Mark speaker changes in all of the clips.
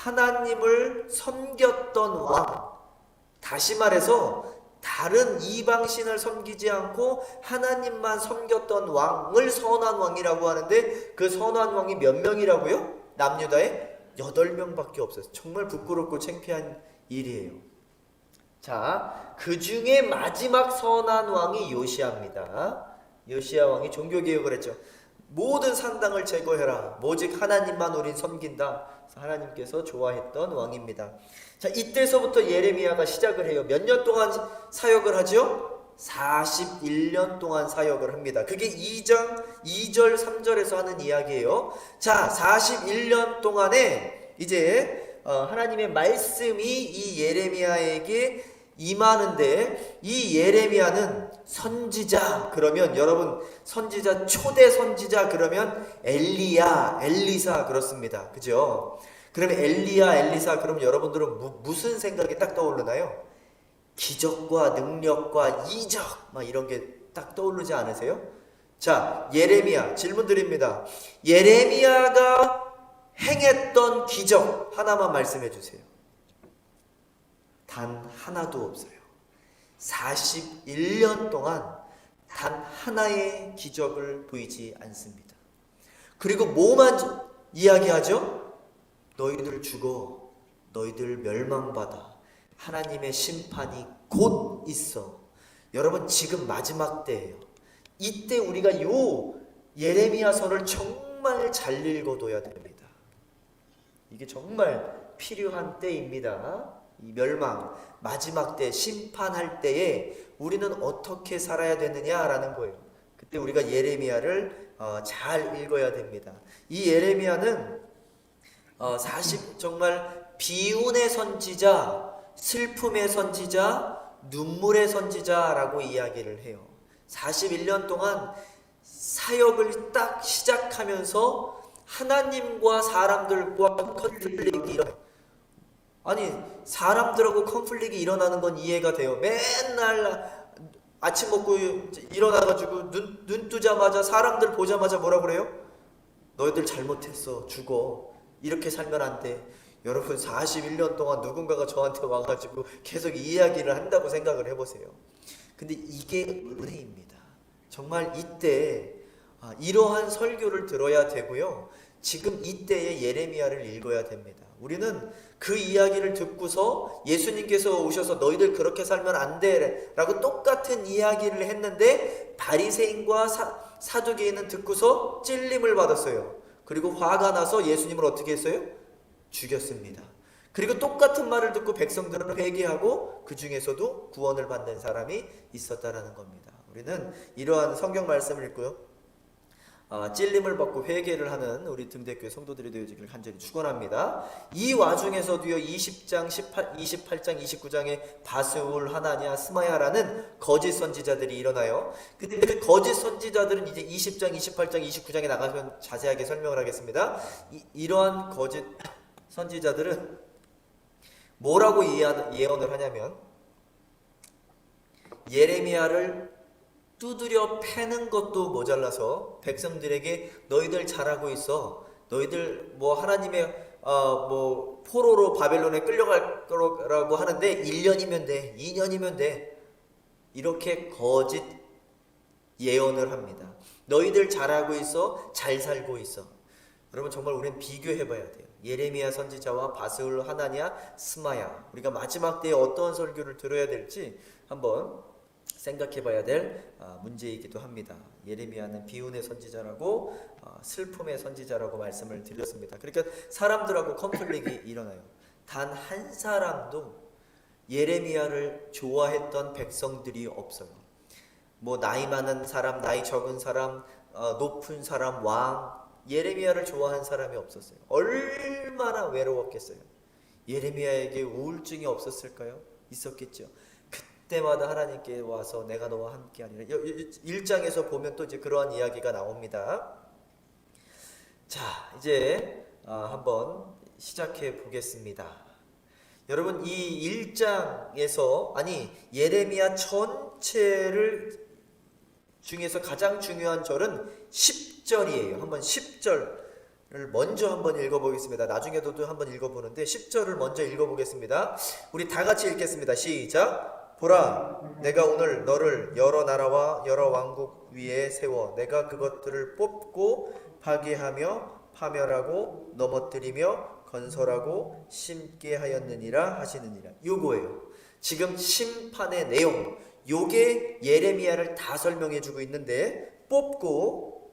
Speaker 1: 하나님을 섬겼던 왕. 다시 말해서 다른 이방신을 섬기지 않고 하나님만 섬겼던 왕을 선한 왕이라고 하는데 그 선한 왕이 몇 명이라고요? 남유다에 여덟 명밖에 없어요. 정말 부끄럽고 창피한 일이에요. 자, 그 중에 마지막 선한 왕이 요시아입니다. 요시아 왕이 종교 개혁을 했죠. 모든 산당을 제거해라. 오직 하나님만 우린 섬긴다. 하나님께서 좋아했던 왕입니다. 자, 이때서부터 예레미야가 시작을 해요. 몇 년 동안 사역을 하죠? 41년 동안 사역을 합니다. 그게 2장 2절 3절에서 하는 이야기예요. 자, 41년 동안에 이제 어, 하나님의 말씀이 이 예레미야에게 임하는데 이 예레미야는 선지자 그러면 여러분 선지자 초대 선지자 그러면 엘리야 엘리사 그렇습니다. 그죠? 그러면 엘리야 엘리사 그러면 여러분들은 무, 무슨 생각이 딱 떠오르나요? 기적과 능력과 이적 막 이런 게 딱 떠오르지 않으세요? 자, 예레미야 질문 드립니다. 예레미야가 행했던 기적 하나만 말씀해 주세요. 단 하나도 없어요. 41년 동안 단 하나의 기적을 보이지 않습니다. 그리고 뭐만 이야기하죠? 너희들 죽어. 너희들 멸망받아. 하나님의 심판이 곧 있어. 여러분 지금 마지막 때예요. 이때 우리가 요 예레미야서를 정말 잘 읽어둬야 됩니다. 이게 정말 필요한 때입니다. 이 멸망 마지막 때 심판할 때에 우리는 어떻게 살아야 되느냐라는 거예요. 그때 우리가 예레미야를 어, 잘 읽어야 됩니다. 이 예레미야는 어, 40 정말 비운의 선지자, 슬픔의 선지자, 눈물의 선지자라고 이야기를 해요. 41년 동안 사역을 딱 시작하면서 하나님과 사람들과 컨플릭이 일어나요. 아니 사람들하고 컨플릭이 일어나는 건 이해가 돼요. 맨날 아침 먹고 일어나가지고 눈, 눈 뜨자마자 사람들 보자마자 뭐라 그래요? 너희들 잘못했어 죽어 이렇게 살면 안 돼. 여러분 41년 동안 누군가가 저한테 와가지고 계속 이야기를 한다고 생각을 해보세요. 근데 이게 은혜입니다. 정말 이때 아, 이러한 설교를 들어야 되고요. 지금 이때의 예레미야를 읽어야 됩니다. 우리는 그 이야기를 듣고서 예수님께서 오셔서 너희들 그렇게 살면 안 돼라고 똑같은 이야기를 했는데 바리새인과 사, 사두개인은 듣고서 찔림을 받았어요. 그리고 화가 나서 예수님을 어떻게 했어요? 죽였습니다. 그리고 똑같은 말을 듣고 백성들은 회개하고 그 중에서도 구원을 받는 사람이 있었다라는 겁니다. 우리는 이러한 성경 말씀을 읽고요. 아, 찔림을 받고 회개를 하는 우리 등대교회 성도들이 되어지기를 간절히 축원합니다. 이 와중에서도요 20장 18, 28장 29장에 바스울 하나냐 스마야라는 거짓 선지자들이 일어나요. 근데 그 거짓 선지자들은 이제 20장 28장 29장에 나가면 자세하게 설명을 하겠습니다. 이, 이러한 거짓 선지자들은 뭐라고 예언을 하냐면 예레미야를 두드려 패는 것도 모자라서 백성들에게 너희들 잘하고 있어. 너희들 뭐 하나님의 어 뭐 포로로 바벨론에 끌려갈 거라고 하는데 1년이면 돼. 2년이면 돼. 이렇게 거짓 예언을 합니다. 너희들 잘하고 있어. 잘 살고 있어. 여러분 정말 우리는 비교해 봐야 돼요. 예레미야 선지자와 바스울 하나냐 스마야. 우리가 마지막 때에 어떤 설교를 들어야 될지 한번 생각해 봐야 될 아, 문제이기도 합니다. 예레미야는 비운의 선지자라고 어, 슬픔의 선지자라고 말씀을 드렸습니다. 그러니까 사람들하고 컨플릭이 일어나요. 단 한 사람도 예레미야를 좋아했던 백성들이 없어요. 뭐 나이 많은 사람, 나이 적은 사람, 어, 높은 사람, 왕 예레미야를 좋아한 사람이 없었어요. 얼마나 외로웠겠어요. 예레미야에게 우울증이 없었을까요? 있었겠죠. 그때마다 하나님께 와서 내가 너와 함께 하니라. 1장에서 보면 또 이제 그러한 이야기가 나옵니다. 자, 이제 아, 한번 시작해 보겠습니다. 여러분 이 1장에서 아니 예레미야 전체를 중에서 가장 중요한 절은 10절이에요. 한번 10절 먼저 한번 읽어보겠습니다. 나중에도 또 한번 읽어보는데 10절을 먼저 읽어보겠습니다. 우리 다 같이 읽겠습니다. 시작. 보라, 내가 오늘 너를 여러 나라와 여러 왕국 위에 세워 내가 그것들을 뽑고 파괴하며 파멸하고 넘어뜨리며 건설하고 심게 하였느니라 하시느니라. 요거예요. 지금 심판의 내용, 요게 예레미야를 다 설명해 주고 있는데 뽑고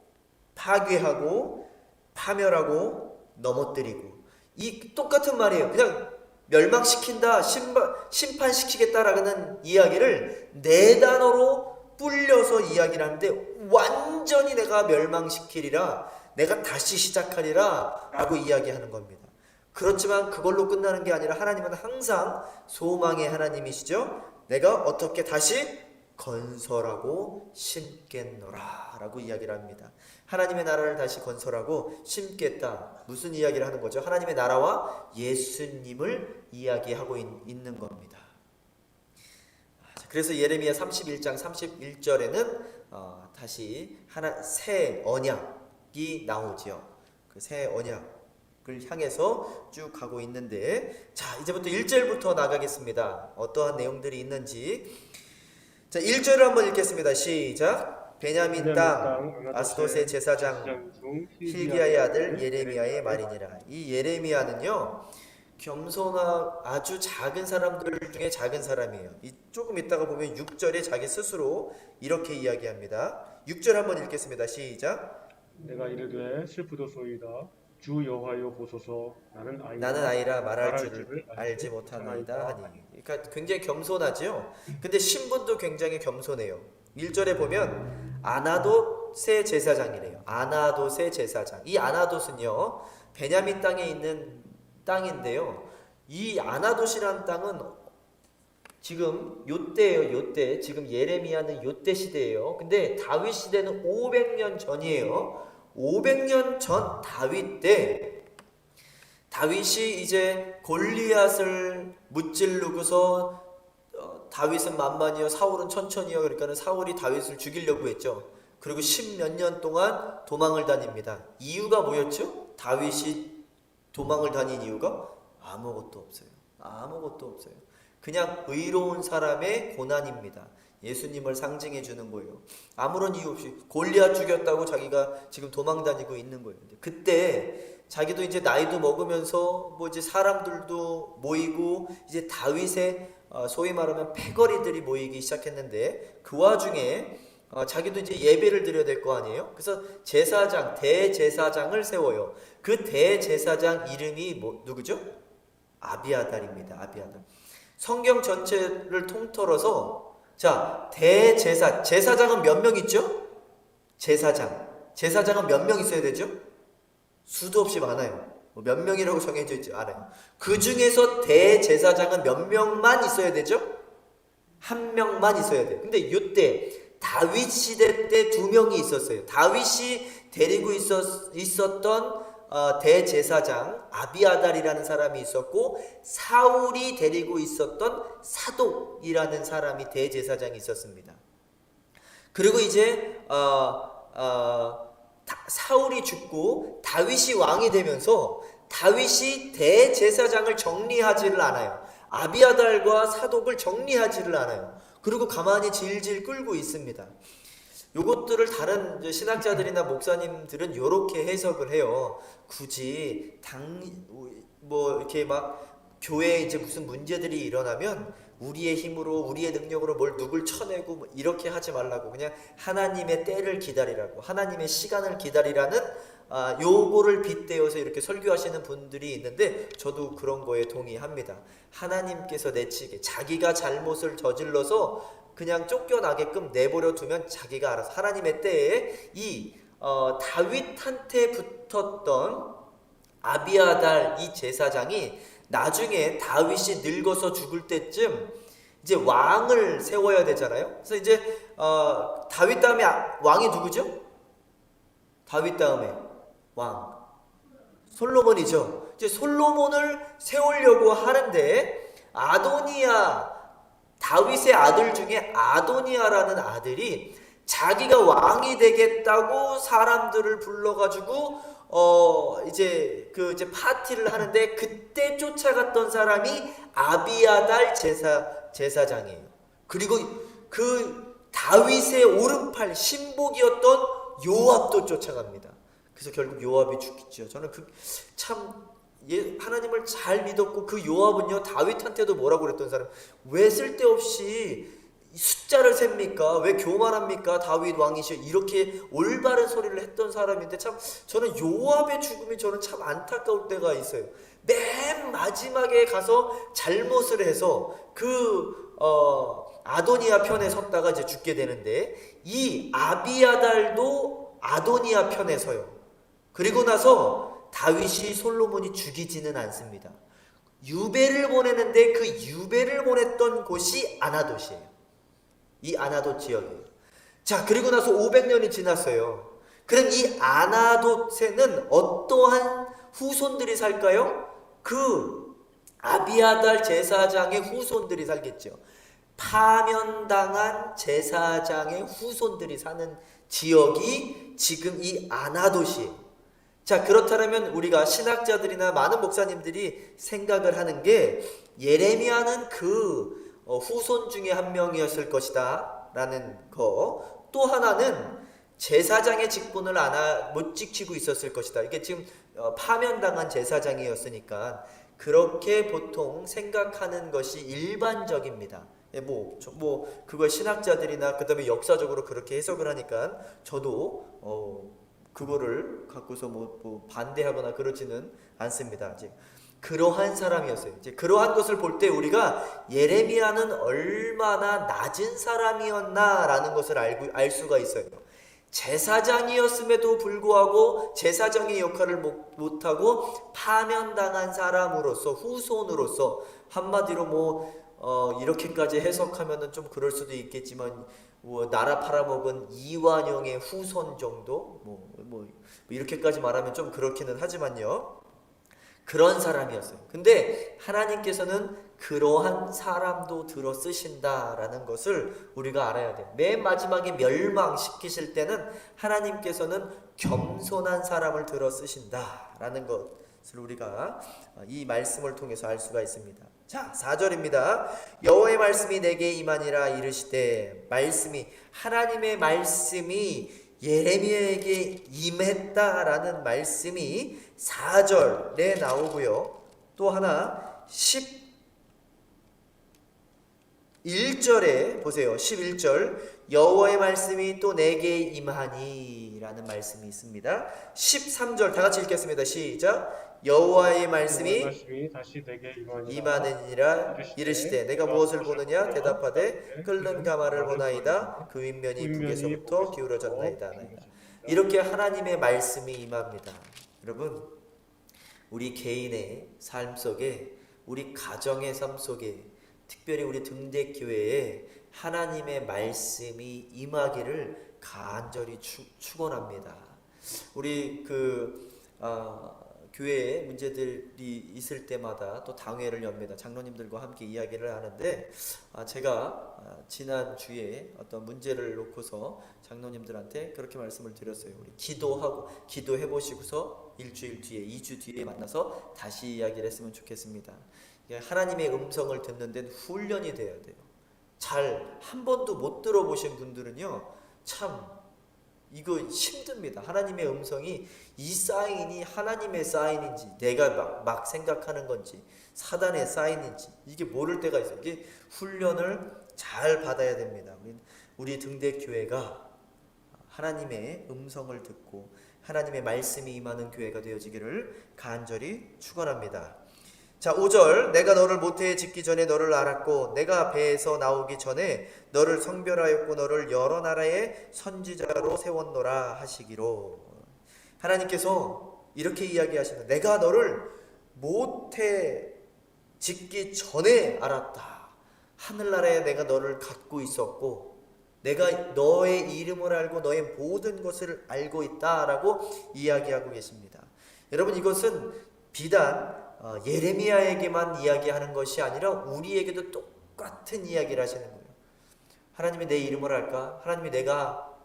Speaker 1: 파괴하고 파멸하고 넘어뜨리고 이 똑같은 말이에요. 그냥 멸망시킨다, 심판, 심판 시키겠다라는 이야기를 네 단어로 불려서 이야기를 하는데 완전히 내가 멸망시키리라, 내가 다시 시작하리라 라고 이야기하는 겁니다. 그렇지만 그걸로 끝나는 게 아니라 하나님은 항상 소망의 하나님이시죠. 내가 어떻게 다시 건설하고 심겠노라 라고 이야기를 합니다. 하나님의 나라를 다시 건설하고 심겠다. 무슨 이야기를 하는 거죠? 하나님의 나라와 예수님을 이야기하고 있, 는 겁니다. 자, 그래서 예레미야 31장 31절에는 어, 다시 하나 새 언약이 나오지요. 그 새 언약을 향해서 쭉 가고 있는데 자, 이제부터 1절부터 나가겠습니다. 어떠한 내용들이 있는지 자, 1절을 한번 읽겠습니다. 시작. 베냐민 땅 아스도세 제사장 힐기야의 아들 예레미야의 말이니라. 이 예레미야는요. 겸손한 아주 작은 사람들 중에 작은 사람이에요. 이 조금 있다가 보면 6절에 자기 스스로 이렇게 이야기합니다. 6절 한번 읽겠습니다. 시작.
Speaker 2: 내가 이르되 슬프도소이다 주 여호와여 보소서 나는 아이
Speaker 1: 나는 아이라 말할 줄을 알지 못하나이다 하니. 그러니까 굉장히 겸손하죠. 근데 신분도 굉장히 겸손해요. 1절에 보면 아나돗의 제사장이래요. 아나돗의 제사장. 이 아나돗은요. 베냐민 땅에 있는 땅인데요. 이 아나돗이라는 땅은 지금 요때예요. 요때. 지금 예레미야는 요때 시대예요. 근데 다윗 시대는 500년 전이에요. 500년 전 다윗 때 다윗이 이제 골리앗을 무찔르고서 어, 다윗은 만만이요 사울은 천천히요 그러니까는 사울이 다윗을 죽이려고 했죠. 그리고 십몇 년 동안 도망을 다닙니다. 이유가 뭐였죠? 다윗이 도망을 다닌 이유가 아무것도 없어요. 아무것도 없어요. 그냥 의로운 사람의 고난입니다. 예수님을 상징해 주는 거예요. 아무런 이유 없이 골리앗 죽였다고 자기가 지금 도망 다니고 있는 거예요. 그때 자기도 이제 나이도 먹으면서 뭐 이제 사람들도 모이고 이제 다윗의 어, 소위 말하면 패거리들이 모이기 시작했는데 그 와중에 어, 자기도 이제 예배를 드려야 될 거 아니에요? 그래서 제사장, 대제사장을 세워요. 그 대제사장 이름이 뭐 누구죠? 아비아달입니다. 아비아달. 성경 전체를 통틀어서 자, 대제사, 제사장은 몇 명 있죠? 제사장. 제사장은 몇 명 있어야 되죠? 수도 없이 많아요. 뭐몇 명이라고 정해져 있지 않아요. 그 중에서 대제사장은 몇 명만 있어야 되죠? 한 명만 있어야 돼요. 근데 이때 다윗 시대 때 두 명이 있었어요. 다윗이 데리고 있었, 있었던 어, 대제사장 아비아달이라는 사람이 있었고 사울이 데리고 있었던 사독이라는 사람이 대제사장이 있었습니다. 그리고 이제 어, 어, 다- 사울이 죽고 다윗이 왕이 되면서 다윗이 대제사장을 정리하지를 않아요. 아비아달과 사독을 정리하지를 않아요. 그리고 가만히 질질 끌고 있습니다. 요것들을 다른 신학자들이나 목사님들은 이렇게 해석을 해요. 굳이 당 뭐 이렇게 막 교회에 이제 무슨 문제들이 일어나면 우리의 힘으로 우리의 능력으로 뭘 누굴 쳐내고 뭐 이렇게 하지 말라고 그냥 하나님의 때를 기다리라고 하나님의 시간을 기다리라는 아, 요거를 빗대어서 이렇게 설교하시는 분들이 있는데 저도 그런 거에 동의합니다. 하나님께서 내치게 자기가 잘못을 저질러서 그냥 쫓겨나게끔 내버려 두면 자기가 알아서 하나님의 때에 이 어, 다윗한테 붙었던 아비아달 이 제사장이 나중에 다윗이 늙어서 죽을 때쯤 이제 왕을 세워야 되잖아요. 그래서 이제 어, 다윗 다음에 아- 왕이 누구죠? 다윗 다음에 왕 솔로몬이죠. 이제 솔로몬을 세우려고 하는데 아도니아 다윗의 아들 중에 아도니아라는 아들이 자기가 왕이 되겠다고 사람들을 불러가지고 어 이제 그 이제 파티를 하는데 그때 쫓아갔던 사람이 아비아달 제사 제사장이에요. 그리고 그 다윗의 오른팔 신복이었던 요압도 쫓아갑니다. 그래서 결국 요압이 죽겠죠. 저는 그참 예, 하나님을 잘 믿었고 그 요압은요 다윗한테도 뭐라고 그랬던 사람 왜 쓸데없이 숫자를 셉니까? 왜 교만합니까? 다윗 왕이시 이렇게 올바른 소리를 했던 사람인데 참 저는 요압의 죽음이 저는 참 안타까울 때가 있어요. 맨 마지막에 가서 잘못을 해서 그 어, 아도니아 편에 섰다가 이제 죽게 되는데 이 아비아달도 아도니아 편에 서요. 그리고 나서 다윗이 솔로몬이 죽이지는 않습니다. 유배를 보내는데 그 유배를 보냈던 곳이 아나돗이에요. 이 아나돗 지역이에요. 자, 그리고 나서 500년이 지났어요. 그럼 이 아나돗에는 어떠한 후손들이 살까요? 그 아비아달 제사장의 후손들이 살겠죠. 파면당한 제사장의 후손들이 사는 지역이 지금 이 아나돗이에요. 자, 그렇다면 우리가 신학자들이나 많은 목사님들이 생각을 하는 게 예레미야는 그 어, 후손 중에 한 명이었을 것이다. 라는 거. 또 하나는 제사장의 직분을 안, 못 지키고 있었을 것이다. 이게 지금 어, 파면당한 제사장이었으니까 그렇게 보통 생각하는 것이 일반적입니다. 예, 뭐, 저, 뭐, 그걸 신학자들이나 그 다음에 역사적으로 그렇게 해석을 하니까 저도, 어, 그거를 갖고서 뭐, 뭐 반대하거나 그러지는 않습니다. 이제 그러한 사람이었어요. 이제 그러한 것을 볼 때 우리가 예레미야는 얼마나 낮은 사람이었나라는 것을 알고 알 수가 있어요. 제사장이었음에도 불구하고 제사장의 역할을 못, 못하고 파면당한 사람으로서 후손으로서 한마디로 뭐 어, 이렇게까지 해석하면은 좀 그럴 수도 있겠지만 뭐 나라 팔아먹은 이완용의 후손 정도 뭐, 뭐 이렇게까지 말하면 좀 그렇기는 하지만요. 그런 사람이었어요. 근데 하나님께서는 그러한 사람도 들어 쓰신다라는 것을 우리가 알아야 돼요. 맨 마지막에 멸망시키실 때는 하나님께서는 겸손한 사람을 들어 쓰신다라는 것을 우리가 이 말씀을 통해서 알 수가 있습니다. 자, 4절입니다. 여호와의 말씀이 내게 임하니라 이르시되 말씀이 하나님의 말씀이 예레미야에게 임했다라는 말씀이 4절에 나오고요. 또 하나 11절에 보세요. 11절 여호와의 말씀이 또 내게 임하니 라는 말씀이 있습니다. 13절 다 같이 읽겠습니다. 시작. 여호와의 말씀이
Speaker 2: 말씀이 다시 내게 임하니라.
Speaker 1: 이만하니라 이르시되 내가 무엇을 보느냐? 대답하되 끓는 가마를 보나이다. 그 윗면이 북에서부터 기울어졌나이다. 이렇게 하나님의 말씀이 임합니다. 여러분 우리 개인의 삶 속에 우리 가정의 삶 속에 특별히 우리 등대 교회에 하나님의 말씀이 임하기를 간절히 추, 축원합니다 우리 그 어, 교회에 문제들이 있을 때마다 또 당회를 엽니다. 장로님들과 함께 이야기를 하는데 아, 제가 아, 지난 주에 어떤 문제를 놓고서 장로님들한테 그렇게 말씀을 드렸어요. 우리 기도하고 기도해 보시고서 일주일 뒤에, 이주 뒤에 만나서 다시 이야기를 했으면 좋겠습니다. 하나님의 음성을 듣는 데는 훈련이 돼야 돼요. 잘 한 번도 못 들어보신 분들은요, 참 이거 힘듭니다. 하나님의 음성이 이 사인이 하나님의 사인인지 내가 막, 막 생각하는 건지 사단의 사인인지 이게 모를 때가 있어요. 이게 훈련을 잘 받아야 됩니다. 우리, 우리 등대 교회가 하나님의 음성을 듣고 하나님의 말씀이 임하는 교회가 되어지기를 간절히 축원합니다. 자, 5절 내가 너를 모태에 짓기 전에 너를 알았고 내가 배에서 나오기 전에 너를 성별하였고 너를 여러 나라의 선지자로 세웠노라 하시기로 하나님께서 이렇게 이야기하시는 내가 너를 모태 짓기 전에 알았다. 하늘나라에 내가 너를 갖고 있었고 내가 너의 이름을 알고 너의 모든 것을 알고 있다라고 이야기하고 계십니다. 여러분 이것은 비단 어, 예레미야에게만 이야기하는 것이 아니라 우리에게도 똑같은 이야기를 하시는 거예요. 하나님이 내 이름을 알까? 하나님이 내가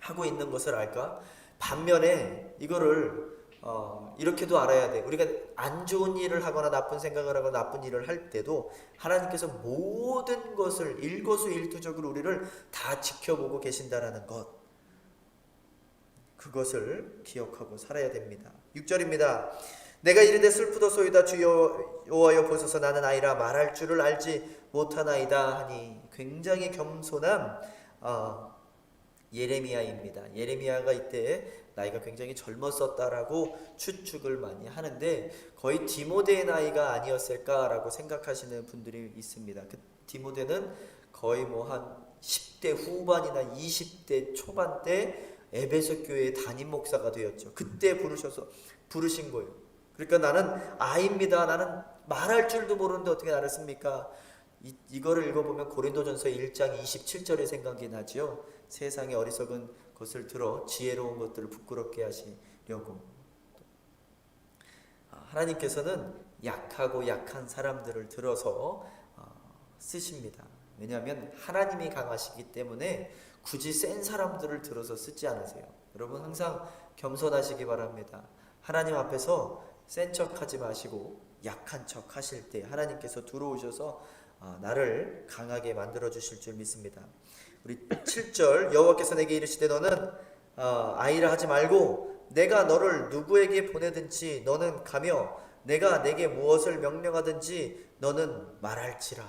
Speaker 1: 하고 있는 것을 알까? 반면에 이거를 어, 이렇게도 알아야 돼. 우리가 안 좋은 일을 하거나 나쁜 생각을 하거나 나쁜 일을 할 때도 하나님께서 모든 것을 일거수일투족으로 우리를 다 지켜보고 계신다라는 것. 그것을 기억하고 살아야 됩니다. 6절입니다. 내가 이르되 슬프도소이다 주여 여호와여 보소서 나는 아이라 말할 줄을 알지 못하나이다 하니 굉장히 겸손한 어, 예레미야입니다. 예레미야가 이때 나이가 굉장히 젊었었다라고 추측을 많이 하는데 거의 디모데의 나이가 아니었을까라고 생각하시는 분들이 있습니다. 그 디모데는 거의 뭐 한 10대 후반이나 20대 초반 때 에베소 교회의 담임 목사가 되었죠. 그때 부르셔서 부르신 거예요. 그러니까 나는 아입니다. 나는 말할 줄도 모르는데 어떻게 알았습니까? 이, 이거를 읽어보면 고린도전서 1장 27절의 생각이 나지요. 세상의 어리석은 것을 들어 지혜로운 것들을 부끄럽게 하시려고 아, 하나님께서는 약하고 약한 사람들을 들어서 어, 쓰십니다. 왜냐하면 하나님이 강하시기 때문에 굳이 센 사람들을 들어서 쓰지 않으세요. 여러분 항상 겸손하시기 바랍니다. 하나님 앞에서 센 척하지 마시고 약한 척 하실 때 하나님께서 들어오셔서 아, 나를 강하게 만들어 주실 줄 믿습니다. 우리 7절 여호와께서 내게 이르시되 너는 아, 아이라 하지 말고 내가 너를 누구에게 보내든지 너는 가며 내가 내게 무엇을 명령하든지 너는 말할지라.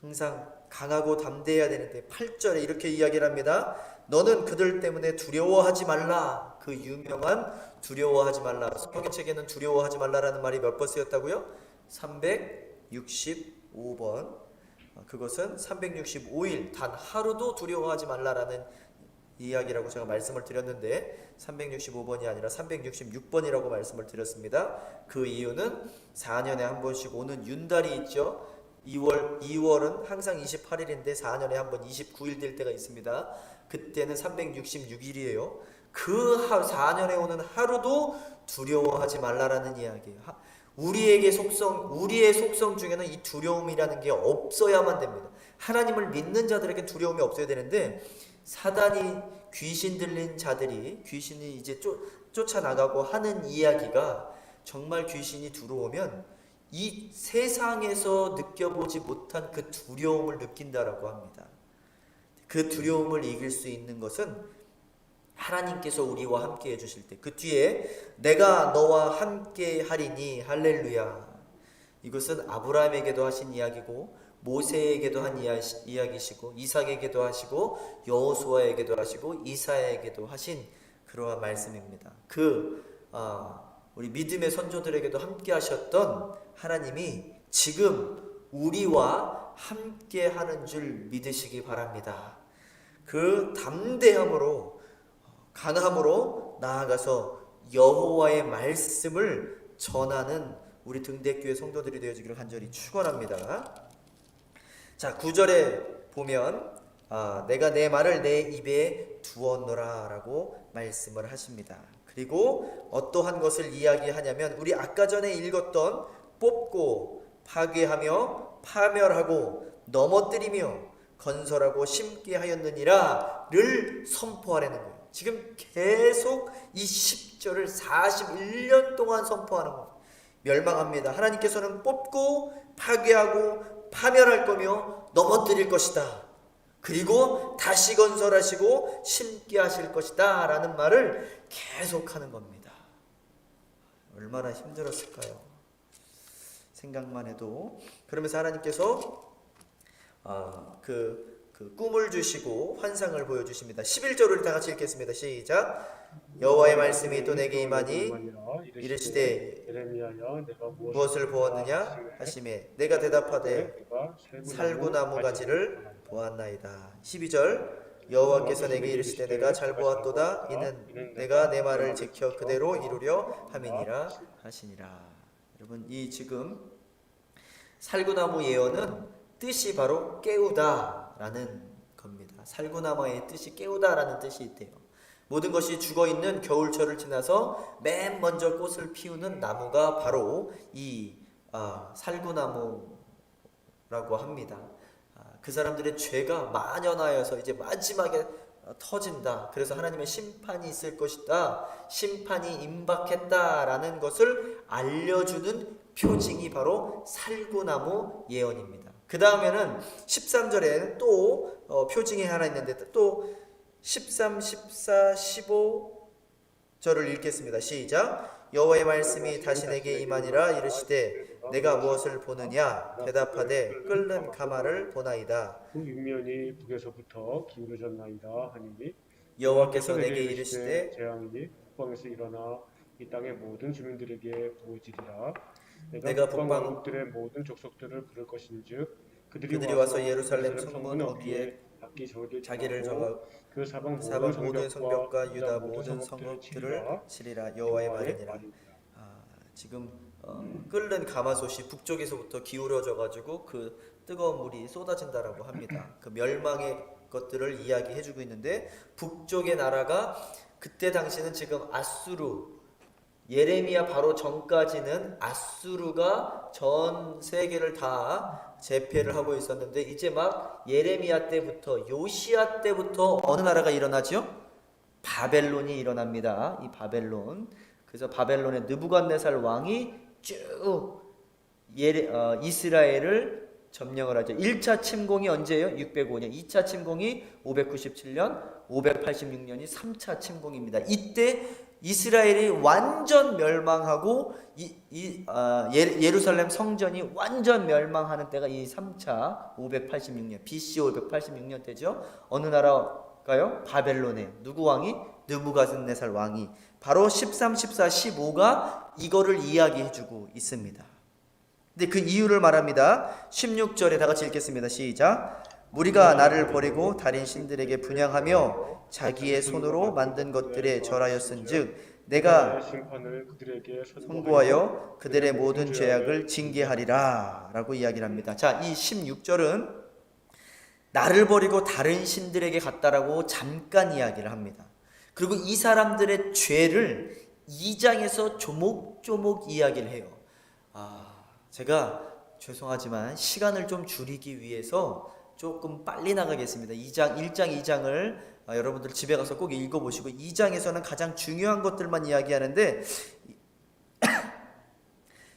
Speaker 1: 항상 강하고 담대해야 되는데 8절에 이렇게 이야기를 합니다. 너는 그들 때문에 두려워하지 말라. 그 유명한 두려워하지 말라. 성경책에는 두려워하지 말라라는 말이 몇 번 쓰였다고요? 365번. 그것은 365일 단 하루도 두려워하지 말라라는 이야기라고 제가 말씀을 드렸는데 365번이 아니라 366번이라고 말씀을 드렸습니다. 그 이유는 4년에 한 번씩 오는 윤달이 있죠. 2월 2월은 항상 28일인데 4년에 한 번 29일 될 때가 있습니다. 그때는 366일이에요. 그 4년에 오는 하루도 두려워하지 말라라는 이야기예요. 하- 우리에게 속성 우리의 속성 중에는 이 두려움이라는 게 없어야만 됩니다. 하나님을 믿는 자들에게 두려움이 없어야 되는데 사단이 귀신 들린 자들이 귀신이 이제 쫓, 쫓아나가고 하는 이야기가 정말 귀신이 들어오면 이 세상에서 느껴보지 못한 그 두려움을 느낀다라고 합니다. 그 두려움을 이길 수 있는 것은 하나님께서 우리와 함께 해주실 때 그 뒤에 내가 너와 함께 하리니 할렐루야 이것은 아브라함에게도 하신 이야기고 모세에게도 한 이야- 이야기시고 이삭에게도 하시고 여호수아에게도 하시고 이사야에게도 하신 그러한 말씀입니다. 그 아, 우리 믿음의 선조들에게도 함께 하셨던 하나님이 지금 우리와 함께 하는 줄 믿으시기 바랍니다. 그 담대함으로 강함으로 나아가서 여호와의 말씀을 전하는 우리 등대교회 성도들이 되어지기를 간절히 축원합니다. 자, 9절에 보면 아, 내가 내 말을 내 입에 두었노라라고 말씀을 하십니다. 그리고 어떠한 것을 이야기하냐면 우리 아까 전에 읽었던 뽑고 파괴하며 파멸하고 넘어뜨리며 건설하고 심게 하였느니라를 선포하라는 거예요. 지금 계속 이 10절을 41년 동안 선포하는 거예요. 멸망합니다. 하나님께서는 뽑고 파괴하고 파멸할 거며 넘어뜨릴 것이다. 그리고 다시 건설하시고 심게 하실 것이다. 라는 말을 계속하는 겁니다. 얼마나 힘들었을까요? 생각만 해도. 그러면서 하나님께서 아, 그, 그 꿈을 주시고 환상을 보여주십니다. 11절을 다 같이 읽겠습니다. 시작. 여호와의 말씀이 또 내게 임하니 이르시되 무엇을 보았느냐 하심에 내가 대답하되 살구나무 가지를 보았나이다. 12절 여호와께서 내게 이르시되 내가 잘 보았도다 이는 내가 내 말을 지켜 그대로 이루려 함이니라 하시니라. 여러분 이 지금 살구나무 예언은 뜻이 바로 깨우다 라는 겁니다. 살구나무의 뜻이 깨우다라는 뜻이 있대요. 모든 것이 죽어 있는 겨울철을 지나서 맨 먼저 꽃을 피우는 나무가 바로 이 아, 살구나무라고 합니다. 아, 그 사람들의 죄가 만연하여서 이제 마지막에 어, 터진다. 그래서 하나님의 심판이 있을 것이다. 심판이 임박했다라는 것을 알려주는 표징이 바로 살구나무 예언입니다. 그 다음에는 13절에는 또 어, 표징이 하나 있는데 또 13, 14, 15 절을 읽겠습니다. 시작. 여호와의 말씀이 다시 내게 임하니라 이르시되 내가 무엇을 보느냐 대답하되 끓는 가마를 보나이다.
Speaker 2: 그 육면이 북에서부터 기울어졌나이다 하니
Speaker 1: 여호와께서 내게 이르시되
Speaker 2: 재앙이 북방에서 일어나 이 땅의 모든 주민들에게 보여지리라
Speaker 1: 내가 북방-
Speaker 2: 북방국들의 모든 족속들을 부를 것인즉 그들이,
Speaker 1: 그들이 와서 예루살렘 성문 어귀에
Speaker 2: 각기
Speaker 1: 자기를
Speaker 2: 정하고 그 사방
Speaker 1: 사방
Speaker 2: 모든
Speaker 1: 성벽과 유다 모든
Speaker 2: 성읍들을
Speaker 1: 성읍들을 치리라 여호와의 말이니라. 아, 지금 어, 끓는 가마솥이 북쪽에서부터 기울어져 가지고 그 뜨거운 물이 쏟아진다라고 합니다. 그 멸망의 것들을 이야기해주고 있는데 북쪽의 나라가 그때 당시는 지금 아수르 예레미야 바로 전까지는 아수르가 전 세계를 다 제패를 하고 있었는데 이제 막 예레미야 때부터 요시야 때부터 어느 나라가 일어나죠? 바벨론이 일어납니다. 이 바벨론. 그래서 바벨론의 느부갓네살 왕이 쭉 예레, 어, 이스라엘을 점령을 하죠. 1차 침공이 언제예요? 605년. 2차 침공이 597년, 586년이 3차 침공입니다. 이때 이스라엘이 완전 멸망하고 이, 이 아, 예, 예루살렘 성전이 완전 멸망하는 때가 이 3차 586년 BC 586년 때죠. 어느 나라가요? 바벨론에 누구 왕이? 느부갓네살 왕이 바로 13, 14, 15가 이거를 이야기해주고 있습니다. 근데 그 이유를 말합니다. 16절에 다 같이 읽겠습니다. 시작. 무리가 나를 버리고 다른 신들에게 분양하며 자기의 손으로 만든 것들에 절하였은즉 내가 선고하여 그들의 모든 죄악을 징계하리라라고 이야기를 합니다. 자, 이 16절은 나를 버리고 다른 신들에게 갔다라고 잠깐 이야기를 합니다. 그리고 이 사람들의 죄를 2장에서 조목조목 이야기를 해요. 아, 제가 죄송하지만 시간을 좀 줄이기 위해서 조금 빨리 나가겠습니다. 2장, 1장, 2장을 아, 여러분들 집에 가서 꼭 읽어보시고 2장에서는 가장 중요한 것들만 이야기하는데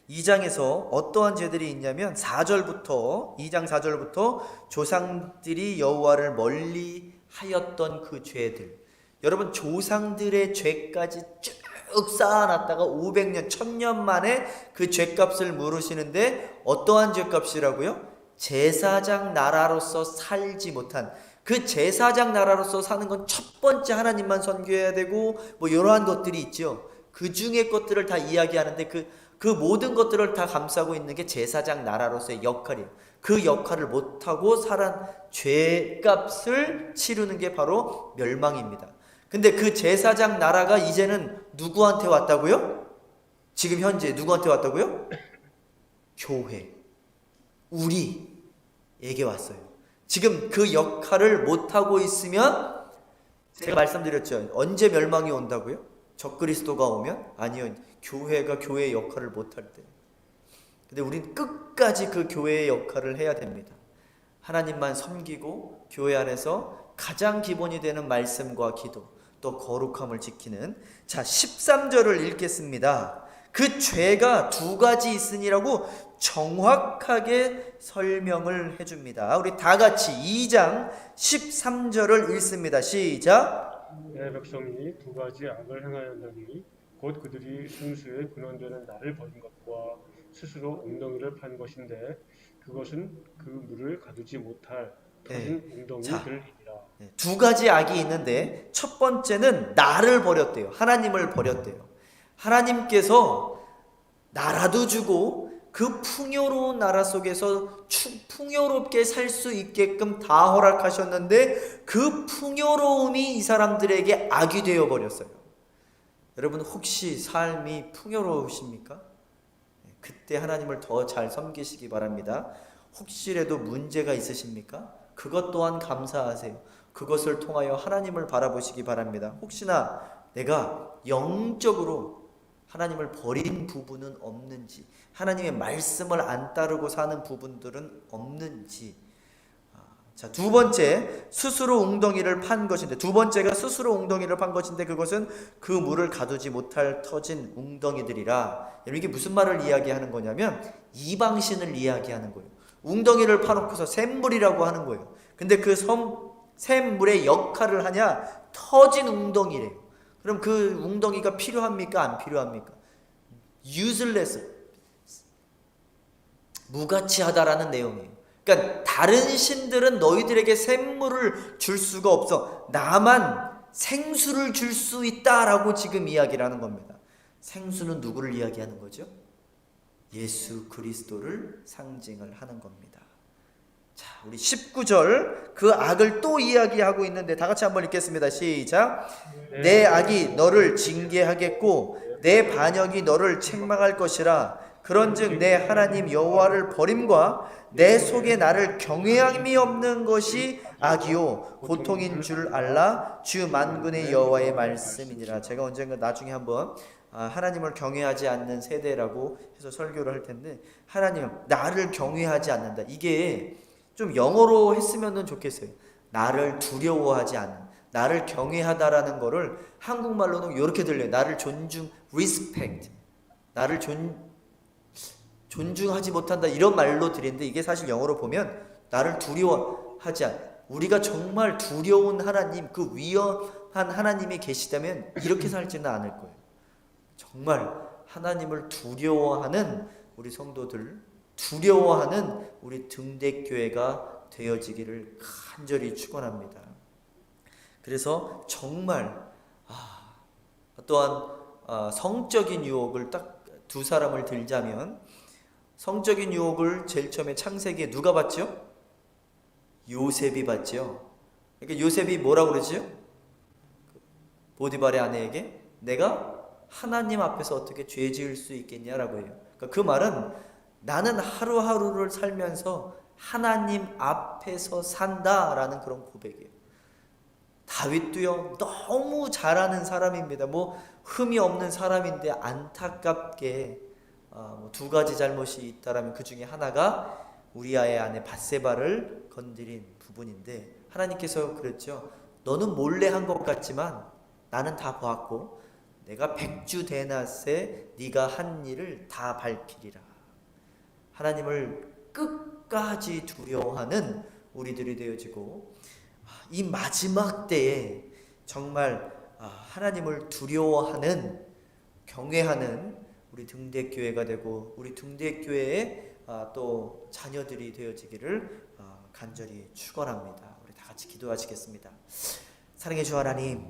Speaker 1: 2장에서 어떠한 죄들이 있냐면 4절부터 2장 4절부터 조상들이 여호와를 멀리 하였던 그 죄들. 여러분 조상들의 죄까지 쭉 쌓아놨다가 500년, 1000년 만에 그 죄값을 물으시는데 어떠한 죄값이라고요? 제사장 나라로서 살지 못한 그 제사장 나라로서 사는 건 첫 번째 하나님만 선교해야 되고 뭐 이러한 것들이 있죠. 그 중의 것들을 다 이야기하는데 그, 그 모든 것들을 다 감싸고 있는 게 제사장 나라로서의 역할이에요. 그 역할을 못하고 살한 죄값을 치르는 게 바로 멸망입니다. 근데 그 제사장 나라가 이제는 누구한테 왔다고요? 지금 현재 누구한테 왔다고요? 교회. 우리 에게 왔어요. 지금 그 역할을 못하고 있으면 제가 말씀드렸죠. 언제 멸망이 온다고요? 적그리스도가 오면? 아니요. 교회가 교회의 역할을 못할 때. 근데 우린 끝까지 그 교회의 역할을 해야 됩니다. 하나님만 섬기고 교회 안에서 가장 기본이 되는 말씀과 기도, 또 거룩함을 지키는 자, 13절을 읽겠습니다. 그 죄가 두 가지 있으니라고 정확하게 설명을 해줍니다. 우리 다 같이 2장 13절을 읽습니다. 시작.
Speaker 2: 내 백성이 두 가지 악을 행하였나니 곧 그들이 순수의 근원되는 나를 버린 것과 스스로 엉덩이를 판 것인데 그것은 그 물을 가두지 못할 터진. 엉덩이들이라
Speaker 1: 네, 두 가지 악이 있는데 첫 번째는 나를 버렸대요. 하나님을 버렸대요. 하나님께서 나라도 주고 그 풍요로운 나라 속에서 추- 풍요롭게 살 수 있게끔 다 허락하셨는데 그 풍요로움이 이 사람들에게 악이 되어 버렸어요. 여러분 혹시 삶이 풍요로우십니까? 네, 그때 하나님을 더 잘 섬기시기 바랍니다. 혹시라도 문제가 있으십니까? 그것 또한 감사하세요. 그것을 통하여 하나님을 바라보시기 바랍니다. 혹시나 내가 영적으로 하나님을 버린 부분은 없는지, 하나님의 말씀을 안 따르고 사는 부분들은 없는지, 아, 자, 두 번째, 스스로 웅덩이를 판 것인데, 두 번째가 스스로 웅덩이를 판 것인데, 그것은 그 물을 가두지 못할 터진 웅덩이들이라. 이게 무슨 말을 이야기하는 거냐면, 이방신을 이야기하는 거예요. 웅덩이를 파놓고서 샘물이라고 하는 거예요. 근데 그 섬, 샘물의 역할을 하냐? 터진 웅덩이래요. 그럼 그 웅덩이가 필요합니까? 안 필요합니까? useless. 무가치하다라는 내용이에요. 그러니까 다른 신들은 너희들에게 샘물을 줄 수가 없어. 나만 생수를 줄 수 있다라고 지금 이야기를 하는 겁니다. 생수는 누구를 이야기하는 거죠? 예수 그리스도를 상징을 하는 겁니다. 자, 우리 19절 그 악을 또 이야기하고 있는데 다 같이 한번 읽겠습니다. 시작. 내 악이 너를 징계하겠고 내 반역이 너를 책망할 것이라. 그런즉 내 하나님 여호와를 버림과 내 속에 나를 경외함이 없는 것이 악이요 고통인 줄 알라 주 만군의 여호와의 말씀이니라. 제가 언젠가 나중에 한번 아, 하나님을 경외하지 않는 세대라고 해서 설교를 할 텐데 하나님 나를 경외하지 않는다. 이게 좀 영어로 했으면 좋겠어요. 나를 두려워하지 않는, 나를 경외하다라는 거를 한국말로는 이렇게 들려요. 나를 존중, respect. 나를 존, 존중하지 못한다. 이런 말로 드리는데 이게 사실 영어로 보면 나를 두려워하지 않. 우리가 정말 두려운 하나님, 그 위험한 하나님이 계시다면 이렇게 살지는 않을 거예요. 정말 하나님을 두려워하는 우리 성도들, 두려워하는 우리 등대교회가 되어지기를 간절히 축원합니다. 그래서 정말 아, 또한 아, 성적인 유혹을 딱 두 사람을 들자면 성적인 유혹을 제일 처음에 창세기에 누가 받죠? 요셉이 받죠. 그러니까 요셉이 뭐라고 그러죠? 보디발의 아내에게 내가 하나님 앞에서 어떻게 죄 지을 수 있겠냐라고 해요. 그러니까 그 말은 나는 하루하루를 살면서 하나님 앞에서 산다라는 그런 고백이에요. 다윗도요 너무 잘하는 사람입니다. 뭐 흠이 없는 사람인데 안타깝게 어, 뭐두 가지 잘못이 있다라면 그 중에 하나가 우리아의 아내 바세바를 건드린 부분인데 하나님께서 그랬죠. 너는 몰래 한 것 같지만 나는 다 보았고 내가 백주 대낮에 네가 한 일을 다 밝히리라. 하나님을 끝까지 두려워하는 우리들이 되어지고 이 마지막 때에 정말 아, 하나님을 두려워하는 경외하는 우리 등대교회가 되고 우리 등대교회의 아, 또 자녀들이 되어지기를 아, 간절히 축원합니다. 우리 다 같이 기도하시겠습니다. 사랑해 주 하나님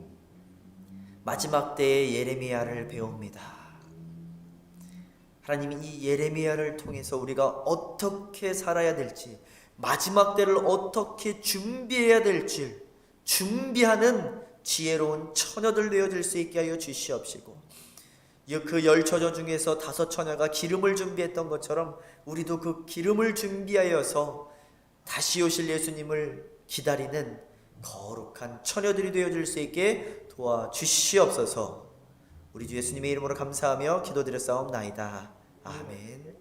Speaker 1: 마지막 때의 예레미야를 배웁니다. 하나님 이 예레미야를 통해서 우리가 어떻게 살아야 될지 마지막 때를 어떻게 준비해야 될지 준비하는 지혜로운 처녀들 되어질 수 있게 하여 주시옵시고 이그열 처녀 중에서 다섯 처녀가 기름을 준비했던 것처럼 우리도 그 기름을 준비하여서 다시 오실 예수님을 기다리는 거룩한 처녀들이 되어질 수 있게 도와 주시옵소서. 우리 주 예수님의 이름으로 감사하며 기도드렸사옵나이다. 아멘.